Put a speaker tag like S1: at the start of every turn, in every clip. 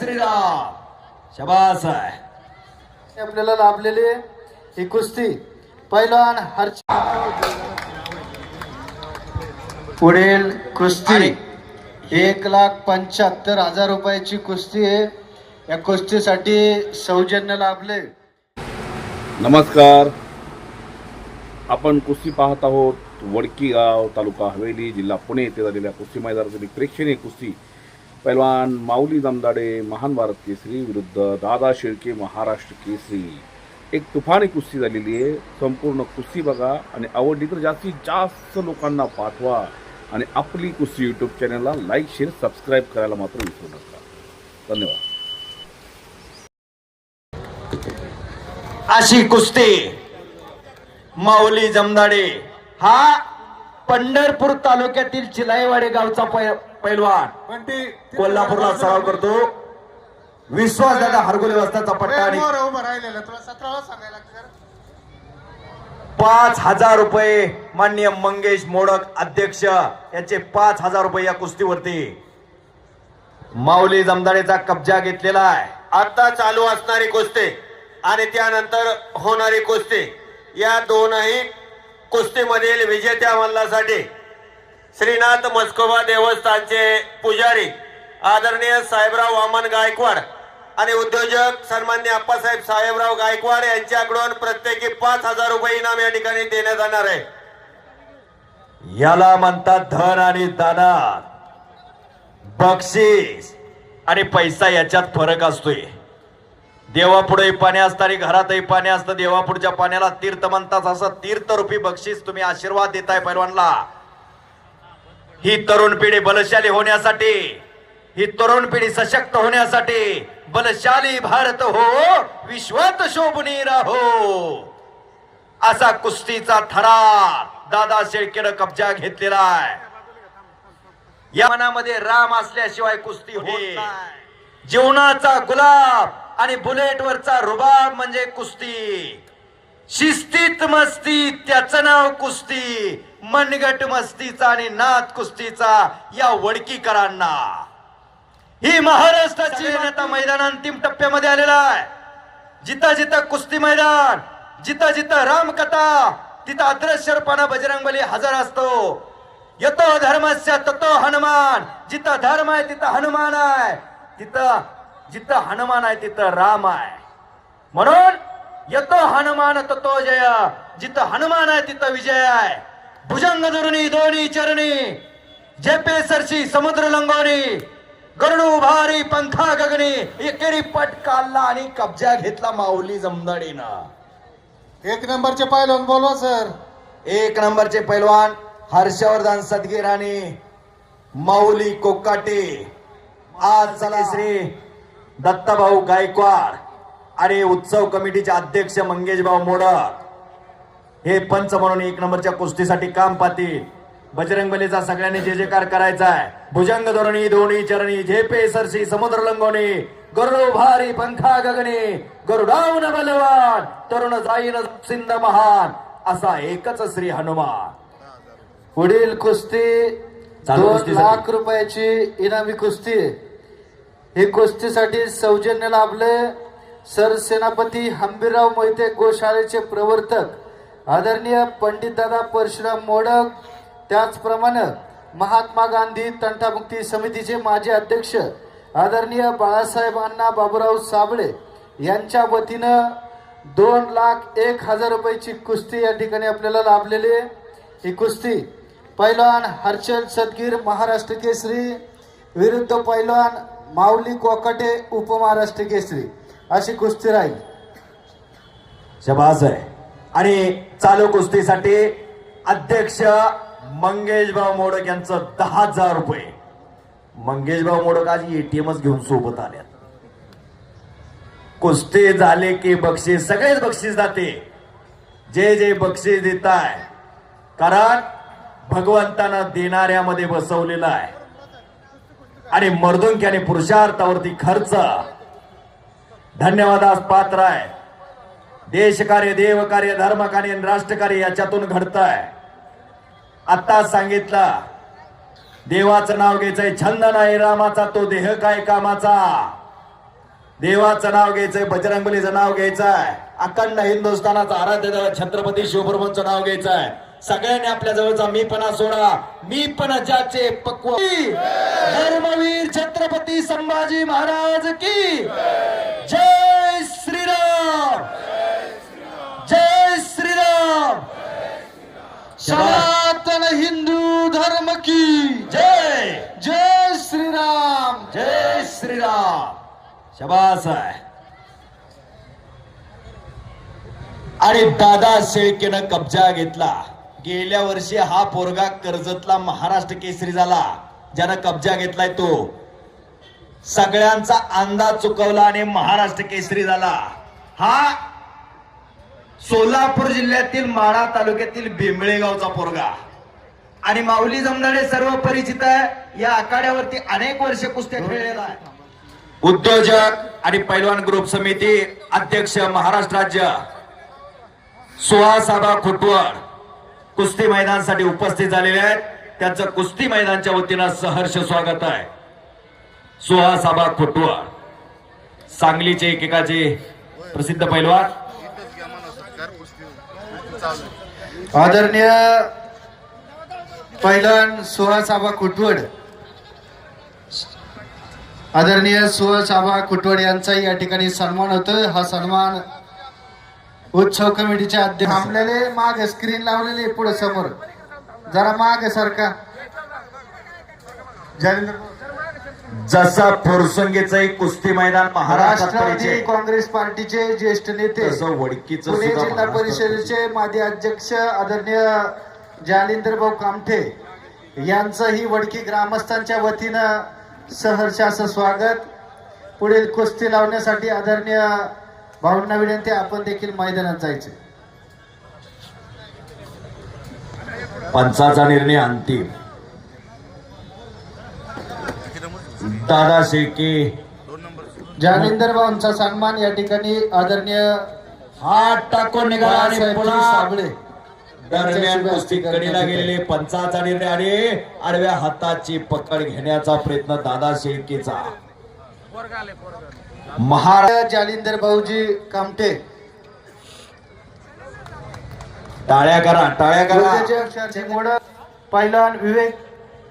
S1: श्रीराम। शबास आहे
S2: आपल्याला लाभलेली ही कुस्ती पैलवान हर्ष पुढील कुस्ती एक लाख पंच्याहत्तर हजार रुपयाची कुस्ती आहे. या कुस्तीसाठी सौजन्य लाभले.
S3: नमस्कार. आपण कुस्ती पाहत आहोत वडकी गाव तालुका हवेली जिल्हा पुणे येथे झालेल्या कुस्ती मैदानातील प्रेक्षणीय कुस्ती. पैलवान माऊली जमदाडे महान भारत केसरी विरुद्ध दादा शेळके महाराष्ट्र केसरी. एक तुफानी कुस्ती झालेली आहे. संपूर्ण कुस्ती बघा आणि आवडली तर जास्तीत जास्त लोकांना पाठवा. आणि आपली कुस्ती यूट्यूब चॅनलला लाईक शेअर सबस्क्राईब करायला मात्र विसरू नका. धन्यवाद.
S1: अशी कुस्ती माऊली जमदाडे हा पंढरपूर तालुक्यातील चिलाईवाडे गावचा पै- पैलवान. कोल्हापूरला सराव करतो. विश्वासदादा हरगुले वाजताचा पट्टा आणि. पाच हजार रुपये माननीय मंगेश मोडक अध्यक्ष यांचे पाच हजार रुपये या कुस्तीवरती. माऊली जमदाडेचा कब्जा घेतलेला आहे.
S4: आता चालू असणारी कुस्ती आणि त्यानंतर होणारी कुस्ती या दोनही कुस्तीमधील विजेत्या मल्लासाठी श्रीनाथ मस्कोबा देवस्थानचे पुजारी आदरणीय साहेबराव वामन गायकवाड आणि उद्योजक सन्मान्य अप्पासाहेब साहेबराव गायकवाड यांच्याकडून प्रत्येकी पाच हजार रुपये इनाम या ठिकाणी देण्यात येणार आहे.
S1: याला म्हणतात धन आणि दाना बक्षीस आणि पैसा याच्यात फरक असतोय. देवापुढे पाणी असतं आणि घरातही पाणी असतं. देवापुढच्या पाण्याला तीर्थ म्हणतात. असं तीर्थरूपी बक्षीस तुम्ही आशीर्वाद देताय पैलवानला ही तरुण पिढी बलशाली होण्यासाठी ही तरुण पिढी सशक्त होण्यासाठी बलशाली भारत हो विश्वात शोभनी राहो. असा कुस्तीचा थरार दादा शेळकेनं कब्जा घेतलेला आहे. या मनामध्ये राम असल्याशिवाय कुस्ती नाही. जीवनाचा गुलाब आणि बुलेट वरचा रुबाब म्हणजे कुस्ती. शिस्तीत मस्ती त्याचं नाव कुस्ती. मनगट मस्तीचा आणि नाथ कुस्तीचा या वडकीकरांना. ही महाराष्ट्राची नेता मैदान अंतिम टप्प्यामध्ये आलेला आहे. जिथं जिथं कुस्ती मैदान जिथं जिथं रामकथा तिथं अदृश्यपणा बजरंगबली हजर असतो. येतो धर्मस्य ततो हनुमान जिथं धर्म आहे तिथं हनुमान आहे. तिथं जिथं हनुमान आहे तिथं राम आहे. म्हणून येतो हनुमान ततो जय. जिथं हनुमान आहे तिथं विजय आहे. भुजंग दुरुनी दोन्ही चरणी जेपे सरशी समुद्र लंगोनी गरुड भारी पंखा गगनी एकेरी पट काढला आणि कब्जा घेतला माऊली जमदाडीनं.
S5: एक नंबरचे पायलवान बोलवा सर.
S1: एक नंबरचे पैलवान हर्षवर्धन सदगीर आणि माऊली कोकाटे. आज चला श्री दत्ताभाऊ गायकवाड आणि उत्सव कमिटीचे अध्यक्ष मंगेशभाऊ मोडक. हे पंच म्हणून एक नंबरच्या कुस्तीसाठी काम पाहतील बजरंगबलीचा सगळ्यांनी जे जेकार करायचा आहे भुजंग धोरणी दोन्ही चरणी झेपे सरशी समुद्र लंगोनी गरुड भारी पंखा गगनी गरुडाऊन बलवान तरुण जाईन सिंध महान असा एकच श्री हनुमान
S2: पुढील कुस्ती दोन. लाख रुपयाची इनामी कुस्ती. ही कुस्तीसाठी सौजन्य लाभले सरसेनापती हंबीरराव मोहिते गोशाळेचे प्रवर्तक आदरणीय पंडितदादा परशुराम मोडक त्याचप्रमाणे महात्मा गांधी तंटामुक्ती समितीचे माजी अध्यक्ष आदरणीय बाळासाहेब अण्णा बाबूराव साबळे यांच्या वतीनं दोन लाख एक हजार रुपयाची कुस्ती या ठिकाणी आपल्याला लाभलेली आहे. ही कुस्ती पैलवान हर्षल सदगीर महाराष्ट्र केसरी विरुद्ध पैलवान माऊली कोकाटे उपमहाराष्ट्र केसरी. अशी कुस्ती राहील.
S1: शबाज आहे. आणि चालू कुस्तीसाठी अध्यक्ष मंगेशभाऊ मोडक यांचं दहा हजार रुपये. मंगेशभाऊ मोडक आज एटीएमच घेऊन सोबत आल्यात. कुस्ती झाले की बक्षीस सगळेच बक्षीस जाते. जे जे बक्षीस देत आहे कारण भगवंतानं देणाऱ्यामध्ये बसवलेलं आहे. आणि मर्दुंकी आणि पुरुषार्थावरती खर्च. धन्यवादास पात्र आहे. देशकार्य देवकार्य धर्मकार्य आणि राष्ट्रकार्य याच्यातून घडत आहे आता सांगितलं देवाचं नाव घ्यायचंय छंद नाही रामाचा तो देह काय कामाचा? देवाचं नाव घ्यायचंय बजरंगबलीचं नाव घ्यायचंय अखंड हिंदुस्थानाचा आराध्य छत्रपती शिवप्रभूंचं नाव घ्यायचंय. सगळ्यांनी आपल्या जवळचा मीपणा सोडा. मीपणा ज्याचे पक्व धर्मवीर छत्रपती संभाजी महाराज की जय श्रीराम जय श्रीराम।
S2: सनातन हिंदू धर्म की
S1: जय।
S2: जय श्रीराम।
S1: जय श्रीराम। शबास आहे। आणि दादा शेळकेनं कब्जा घेतला. गेल्या वर्षी हा पोरगा कर्जतला महाराष्ट्र केसरी झाला. ज्यानं कब्जा घेतलाय तो. सगळ्यांचा अंदाज चुकवला आणि महाराष्ट्र केसरी झाला. हा सोलापूर जिल्ह्यातील माळा तालुक्यातील बेंबळेगावचा पोरगा. आणि माऊली जमदाडे सर्व परिचित आहे. या आखाड्यावरती अनेक वर्ष कुस्त्या खेळलेला आहे. उद्योजक आणि पैलवान ग्रुप समिती अध्यक्ष महाराष्ट्र राज्य. सुहासाबा खुटवड कुस्ती मैदानासाठी उपस्थित झालेले आहेत. त्यांचं कुस्ती मैदानच्या वतीनं सहर्ष स्वागत आहे. सुहासाबा खुटवड सांगलीचे एकेकाचे प्रसिद्ध पैलवान.
S2: आदरणीय पैलवान सुहासाबा कुटवड. आदरणीय सुहासाबा कुटवड यांचा या ठिकाणी सन्मान होतो हा सन्मान उत्सव कमिटीच्या अध्यक्ष थांबलेले मागे स्क्रीन लावलेली आहे पुढे समोर. जरा मागे सारखा जालिंदर
S1: जसा फुरसंगीचं एक कुस्ती मैदान
S2: राष्ट्रवादी
S1: पाहिजे
S2: काँग्रेस पार्टीचे ज्येष्ठ नेते
S1: तसं वडकीचं
S2: पुणे
S1: सुद्धा
S2: जिल्हा
S1: महाराष्ट्रात
S2: परिषदेचे माजी अध्यक्ष आदरणीय जालिंदर भाऊ कामठे यांचं ही वडकी ग्रामस्थांच्या वतीनं सहर्ष असं स्वागत. पुढील कुस्ती लावण्यासाठी आदरणीय भाऊंना विनंती आपण देखील मैदानात जायचे.
S1: पंचाचा निर्णय अंतिम. दादा शेळके
S2: जालिंदर भाऊंचा सन्मान या ठिकाणी आदरणीय
S1: हात टाकून निघाला आणि
S2: बाळासाहेबजी
S1: पुन्हा
S2: साबळे
S1: दरम्यान कुस्ती कडीला गेलेले पंचाचा निर्णय आणि आडव्या हाताची पकड घेण्याचा प्रयत्न दादा शेळकेचा महाराज.
S2: जालिंदर भाऊजी कामठे
S1: टाळ्या करा टाळ्या करा.
S2: मोडक पैलवान विवेक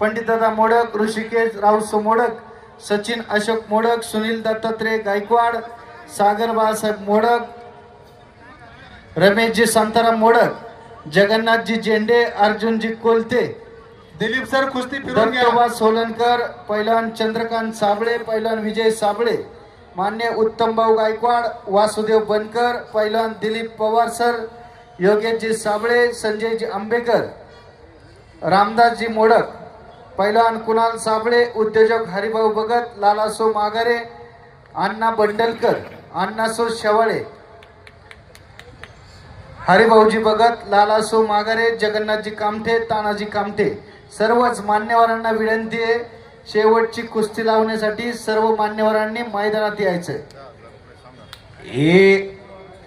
S2: पंडितदादा मोडक ऋषिकेश रावसो मोडक सचिन अशोक मोडक सुनील दत्तात्रय गायकवाड सागर बाळासाहेब मोडक रमेशजी संताराम मोडक जगन्नाथजी झेंडे अर्जुनजी कोलते
S5: दिलीप सर कुस्ती फिरून
S2: दत्तोबा सोलनकर पैलवान चंद्रकांत साबळे पैलवान विजय साबळे मान्य उत्तमभाऊ गायकवाड वासुदेव बनकर पैलवान दिलीप पवार सर योगेशजी साबळे संजयजी आंबेकर रामदासजी मोडक पैलवान कुणाल साबळे उद्योजक हरिभाऊ भगत लालासो माघारे अण्णा बंडलकर अण्णासो शेवाळे हरिभाऊजी भगत लालासो माघारे जगन्नाथजी कामठे तानाजी कामठे. सर्वच मान्यवरांना विनंती आहे शेवटची कुस्ती लावण्यासाठी सर्व मान्यवरांनी मैदानात यायचं.
S1: हे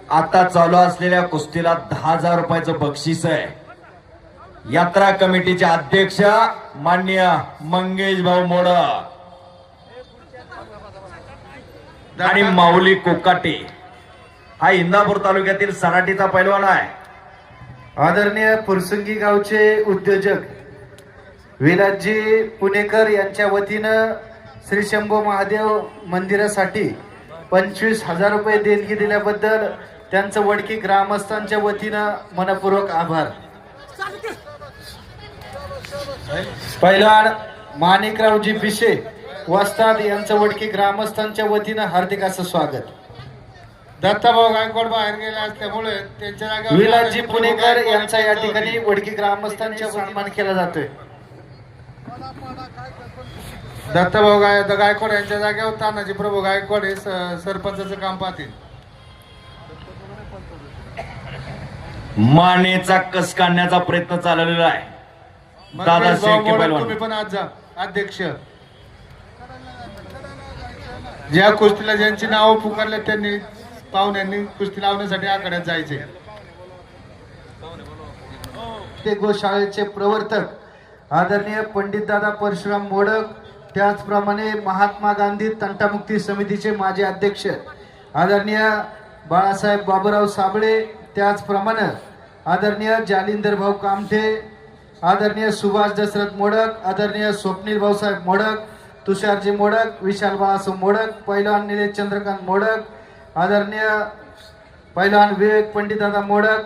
S1: आता चालू असलेल्या कुस्तीला दहा हजार रुपयाचं बक्षीस आहे. यात्रा कमिटीचे अध्यक्ष मान्य मंगेश भाऊ मोडक आणि माऊली कोकाटे. हा इंदापूर तालुक्यातील सराटीचा पैलवान आहे.
S2: आदरणीय फुरसुंगी गावचे उद्योजक विलासजी पुणेकर यांच्या वतीनं श्री शंभू महादेव मंदिरासाठी पंचवीस हजार रुपये देणगी दिल्याबद्दल त्यांचं वडकी ग्रामस्थांच्या वतीनं मनपूर्वक आभार. पहिला माणिकरावजी पिशे वस्ताद यांचं वडकी ग्रामस्थांच्या वतीनं हार्दिक असं स्वागत.
S5: दत्ताभाऊ गायकवाड बाहेर गेले असल्यामुळे त्यांच्या जागेवर
S2: विलासजी पुणेकर यांचा या ठिकाणी वडकी ग्रामस्थांच्या सन्मान केला जातोय.
S5: दत्ताभाऊ गाय गायकवाड यांच्या जागेवर तानाजी प्रभू गायकवाड हे सरपंचाचं काम पाहतील.
S1: मानेचा कस काढण्याचा प्रयत्न चाललेला आहे. दादा शेळके
S5: तुम्ही पण आज जा अध्यक्ष. ज्या कुस्तीला ज्यांची नावं पुकारले त्यांनी पाहुण्यांनी कुस्ती लावण्यासाठी आखाड्यात जायचे.
S2: ते गोशाळेचे प्रवर्तक आदरणीय पंडितदादा परशुराम मोडक त्याचप्रमाणे महात्मा गांधी तंटामुक्ती समितीचे माजी अध्यक्ष आदरणीय बाळासाहेब बाबूराव साबळे त्याचप्रमाणे आदरणीय जालिंदर भाऊ कामठे आदरणीय सुभाष दशरथ मोडक आदरणीय स्वप्नील भाऊसाहेब मोडक तुषारजी मोडक विशाल बाळासाहेब मोडक पैलवान निलेश चंद्रकांत मोडक आदरणीय पैलवान विवेक पंडितदादा मोडक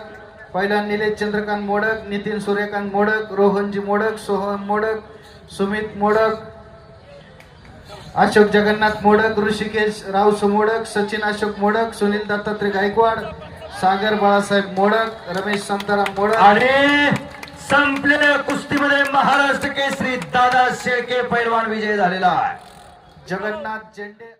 S2: पैलवान निलेश चंद्रकांत मोडक नितीन सूर्यकांत मोडक रोहनजी मोडक सोहन मोडक सुमित मोडक अशोक जगन्नाथ मोडक ऋषिकेश रावसो मोडक सचिन अशोक मोडक सुनील दत्तात्रय गायकवाड सागर बाळासाहेब मोडक रमेश संताराम मोडक.
S1: आणि संपलेल्या कुस्तीमध्ये महाराष्ट्र केसरी दादा शेळके पैलवान विजय झालेला आहे.
S2: जगन्नाथ झेंडे